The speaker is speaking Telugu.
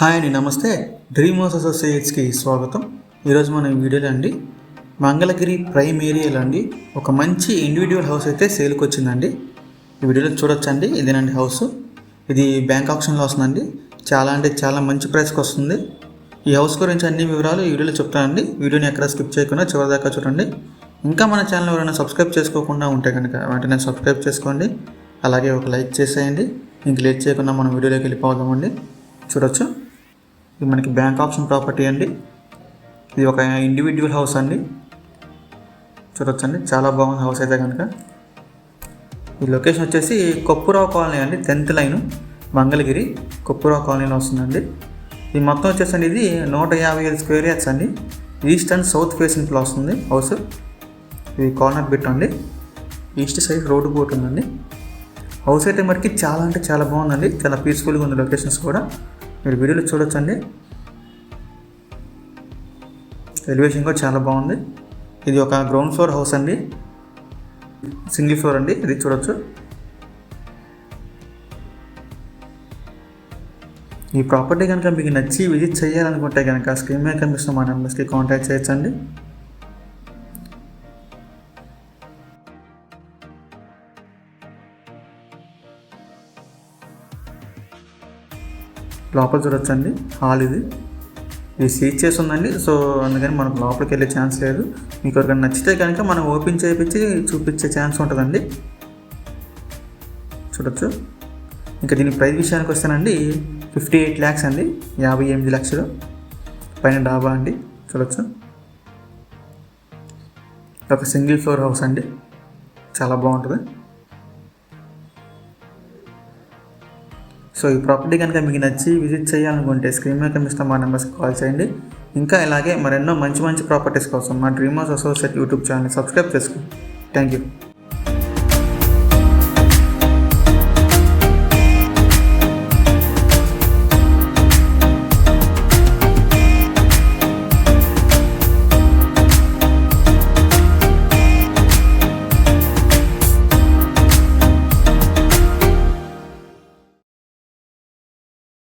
హాయ్ అండి నమస్తే. డ్రీమ్ అసోసియేట్స్కి స్వాగతం. ఈరోజు మన వీడియోలో అండి మంగళగిరి ప్రైమ్ ఏరియాలో అండి ఒక మంచి ఇండివిజువల్ హౌస్ అయితే సేల్కి వచ్చిందండి ఈ వీడియోలో చూడొచ్చండి ఇదేనండి హౌస్ ఇది బ్యాంక్ ఆప్షన్లో వస్తుందండి. చాలా అంటే చాలా మంచి ప్రైస్కి వస్తుంది. ఈ హౌస్ గురించి అన్ని వివరాలు ఈ వీడియోలో చెప్తానండి. వీడియోని ఎక్కడ స్కిప్ చేయకుండా చివరిదాకా చూడండి. ఇంకా మన ఛానల్ ఎవరైనా సబ్స్క్రైబ్ చేసుకోకుండా ఉంటే కనుక వెంటనే సబ్స్క్రైబ్ చేసుకోండి. అలాగే ఒక లైక్ చేసేయండి. ఇంక లేట్ చేయకుండా మనం వీడియోలోకి వెళ్ళిపోదామండి. చూడొచ్చు. ఇది మనకి బ్యాంక్ ఆప్షన్ ప్రాపర్టీ అండి. ఇది ఒక ఇండివిజువల్ హౌస్ అండి. చూడొచ్చండి. చాలా బాగుంది హౌస్ అయితే కనుక. ఈ లొకేషన్ వచ్చేసి కొప్పురావు కాలనీ అండి. Tenth line. మంగళగిరి కొప్పురావు కాలనీలో వస్తుందండి. ఇది మొత్తం వచ్చేసండి. ఇది నూట యాభై ఐదు స్క్వేర్ యార్డ్స్ అండి. ఈస్ట్ అండ్ సౌత్ ఫేసింగ్లో వస్తుంది హౌస్. ఇది కార్నర్ బిట్ అండి. ఈస్ట్ సైడ్ రోడ్డు పోతుందండి హౌస్ అయితే మరికి చాలా అంటే చాలా బాగుందండి. చాలా పీస్ఫుల్గా ఉంది లొకేషన్స్ కూడా. మీరు వీడియోలో చూడొచ్చండి. ఎలివేషన్ కూడా చాలా బాగుంది. ఇది ఒక గ్రౌండ్ ఫ్లోర్ హౌస్ అండి. సింగిల్ ఫ్లోర్ అండి ఇది చూడొచ్చు. ఈ ప్రాపర్టీ కనుక మీకు నచ్చి విజిట్ చేయాలనుకుంటే కనుక స్క్రీన్ మీద కనిపిస్తున్న మా నెంబర్స్కి కాంటాక్ట్ చేయొచ్చండి. లోపల చూడొచ్చండి. హాల్ ఇది. ఇది సీట్ చేసి ఉందండి సో అందుకని మనకు లోపలికి వెళ్ళే ఛాన్స్ లేదు. మీకు ఎవరికైనా నచ్చితే కనుక మనం ఓపెన్ చేయించి చూపించే ఛాన్స్ ఉంటుందండి. చూడొచ్చు. ఇంకా దీని ప్రైస్ విషయానికి వస్తేనండి ఫిఫ్టీ ఎయిట్ ల్యాక్స్ అండి. యాభై ఎనిమిది లక్షలు. పైన డాబా అండి. చూడొచ్చు. ఒక సింగిల్ ఫ్లోర్ హౌస్ అండి. చాలా బాగుంటుంది. సో ఈ ప్రాపర్టీ కనుక మీకు నచ్చి విజిట్ చేయాలనుకుంటే స్క్రీన్ మీద కనిపిస్తున్న మా నెంబర్స్కి కాల్ చేయండి. ఇంకా ఇలాగే మరెన్నో మంచి మంచి ప్రాపర్టీస్ కోసం మా dream house associate YouTube channel subscribe చేసుకోండి థ్యాంక్ యూ